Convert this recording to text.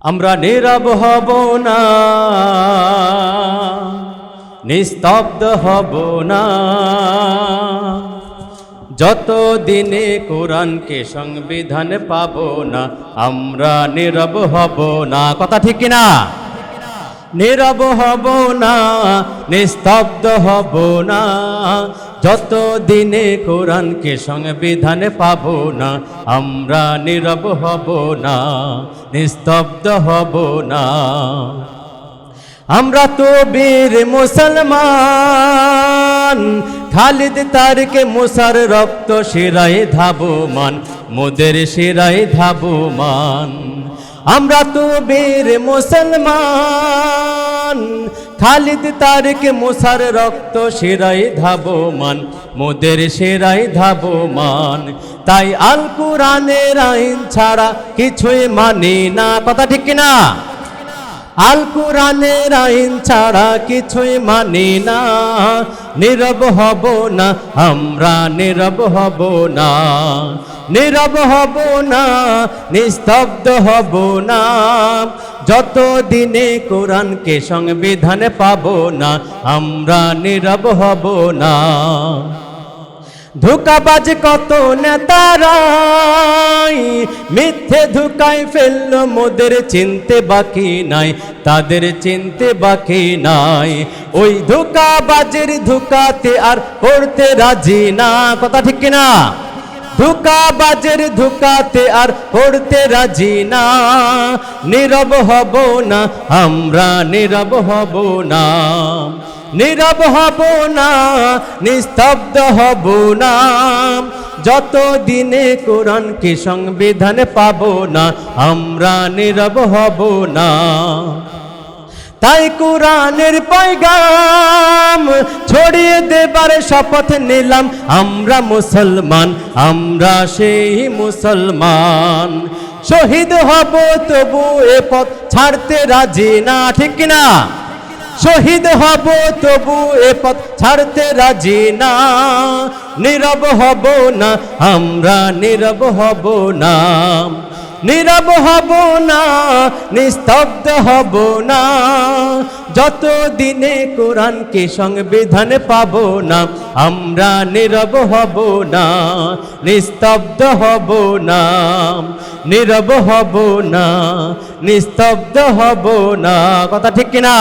আমরা নীরব হব না। নিস্তব্ধ হব না। যত দিনে কোরআনকে সংবিধান পাব না, আমরা নীরব হব না। কথা ঠিক কিনা? নীরব হব না, নিস্তব্ধ হব না। যত দিনে কোরআনকে সংবিধানে পাব না, আমরা নীরব হব না, নিস্তব্ধ হব না। আমরা তো বীর মুসলমান, খালিদ তারকে মুসার রক্ত শিরায় ধাবমান, মোদের শিরায় ধাবমান। আমরা তো বীর মুসলমান। খালিদ তারকে মুসার রক্ত সেরাই ধাবমান, মোদের সেরাই ধাবমান। তাই আল কোরআনের আইন ছাড়া কিছুই মানি না। কথা ঠিক কিনা? আল কোরআনের আইন ছাড়া কিছুই মানি না। নীরব হব না, আমরা নীরব হব না। নীরব হব না, নিস্তব্ধ হব না। যত দিনে কোরআনকে সংবিধানে পাব না, আমরা নীরব হব না। ধোকাবাজ কত নেতারাই, মিথ্যে ধোকায় ফেলল মোদের চিনতে বাকি নাই, তাদের চিনতে বাকি নাই। ওই ধোকাবাজের ধোকাতে আর পড়তে রাজি না, কথা ঠিক কিনা? ধোকাবাজের ধোকাতে আর পড়তে রাজি না, নীরব হব না, আমরা নীরব হব না। নীরব হব না, নিস্তব্ধ হব না। যত দিনে কোরআনকে সংবিধানে পাব না, আমরা নীরব হব না। তাই কোরআনের পয়গাম ছড়িয়ে দেবার শপথ নিলাম, আমরা মুসলমান, আমরা সেই মুসলমান। শহীদ হব তবু এ পথ ছাড়তে রাজি না, ঠিক কিনা? শহীদ হব তবু এ পথ ছাড়তে রাজি না। নীরব হব না, আমরা নীরব হব না। নীরব হব না, নিস্তব্ধ হব না। যত দিনে কোরআনকে সংবিধানে পাব না, আমরা নীরব হব না। নিস্তব্ধ হব না, নীরব হব না, নিস্তব্ধ হব না। কথা ঠিক কিনা?